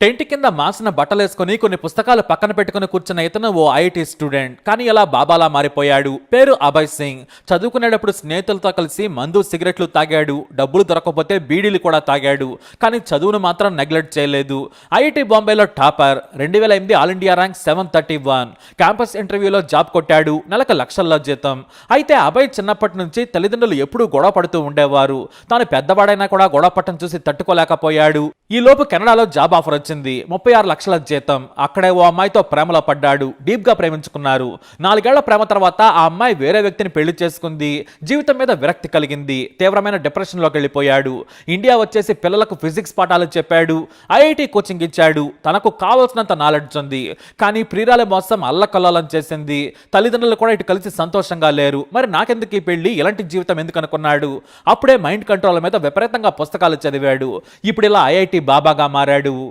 Tent కింద మాసిన బట్టలేసుకుని కొన్ని పుస్తకాలు పక్కన పెట్టుకుని కూర్చున్న ఇతను ఓ ఐఐటి స్టూడెంట్. కానీ ఇలా బాబాలా మారిపోయాడు. పేరు అభయ్ సింగ్. చదువుకునేటప్పుడు స్నేహితులతో కలిసి మందు సిగరెట్లు తాగాడు. డబ్బులు దొరకకపోతే బీడీలు కూడా తాగాడు. కానీ చదువును మాత్రం నెగ్లెక్ట్ చేయలేదు. ఐఐటి బాంబేలో టాపర్. రెండు వేల ఎనిమిది all India rank seven thirty one. Campus ఇంటర్వ్యూలో జాబ్ కొట్టాడు. నెలకు లక్షల్లో జీతం. అయితే అభయ్ చిన్నప్పటి నుంచి తల్లిదండ్రులు ఎప్పుడూ గొడవ పడుతూ ఉండేవారు. తాను పెద్దవాడైనా కూడా గొడవ పట్టం చూసి తట్టుకోలేకపోయాడు. ఈ లోపు కెనడాలో జాబ్ ఆఫర్ వచ్చింది. ముప్పై ఆరు లక్షల జీతం. అక్కడే ఓ అమ్మాయితో ప్రేమలో పడ్డాడు. డీప్గా ప్రేమించుకున్నారు. నాలుగేళ్ళ ప్రేమ తర్వాత ఆ అమ్మాయి వేరే వ్యక్తిని పెళ్ళి చేసుకుంది. జీవితం మీద విరక్తి కలిగింది. తీవ్రమైన డిప్రెషన్లోకి వెళ్ళిపోయాడు. ఇండియా వచ్చేసి పిల్లలకు ఫిజిక్స్ పాఠాలు చెప్పాడు. ఐఐటి కోచింగ్ ఇచ్చాడు. తనకు కావాల్సినంత నాలెడ్జ్ ఉంది. కానీ ప్రియురాల మోసం అల్లకల్లోలం చేసింది. తల్లిదండ్రులు కూడా ఇటు కలిసి సంతోషంగా లేరు. మరి నాకెందుకు ఈ పెళ్ళి? ఇలాంటి జీవితం ఎందుకు అనుకున్నాడు? అప్పుడే మైండ్ కంట్రోల్ మీద విపరీతంగా పుస్తకాలు చదివాడు. ఇప్పుడు ఇలా ఐఐటి బాబాగా మారాడు.